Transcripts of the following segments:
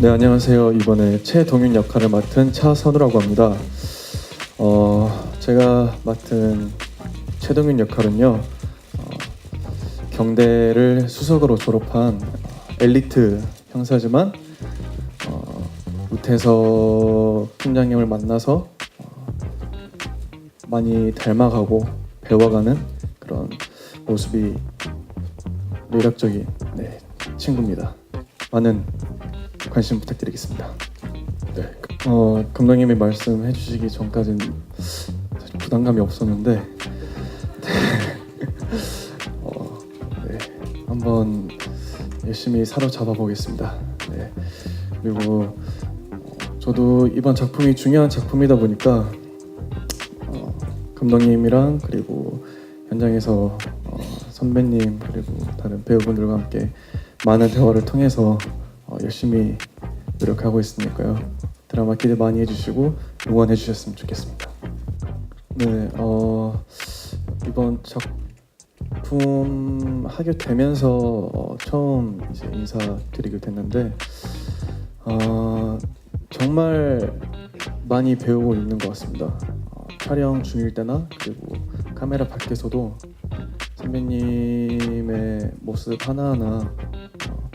네 안녕하세요. 이번에 최동윤 역할을 맡은 차선우라고 합니다. 어, 제가 맡은 최동윤 역할은요 어, 경대를 수석으로 졸업한 엘리트 형사지만 어, 우태석 팀장님을 만나서 어, 많이 닮아가고 배워가는 그런 모습이 매력적인 네, 친구입니다. 많은 관심 부탁드리겠습니다. 네. 어, 감독님이 말씀해 주시기 전까지는 부담감이 없었는데 네. 어, 네. 한번 열심히 사로잡아 보겠습니다. 네. 그리고 어, 저도 이번 작품이 중요한 작품이다 보니까 어, 감독님이랑 그리고 현장에서 어, 선배님 그리고 다른 배우분들과 함께 많은 대화를 통해서 어, 열심히 노력하고 있으니까요. 드라마 기대 많이 해주시고 응원해 주셨으면 좋겠습니다. 네, 어, 이번 작품 하게 되면서 어, 처음 이제 인사드리게 됐는데 어, 정말 많이 배우고 있는 것 같습니다. 어, 촬영 중일 때나 그리고 카메라 밖에서도 선배님의 모습 하나하나 어,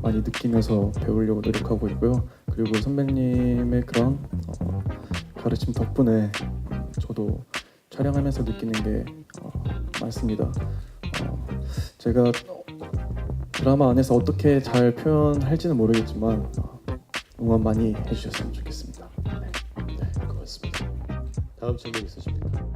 많이 느끼면서 배우려고 노력하고 있고요. 그리고 선배님의 그런 어, 가르침 덕분에 저도 촬영하면서 느끼는 게 어, 많습니다. 어, 제가 드라마 안에서 어떻게 잘 표현할지는 모르겠지만 어, 응원 많이 해주셨으면 좋겠습니다. 네. 네, 고맙습니다. 다음 질문 있으십니까?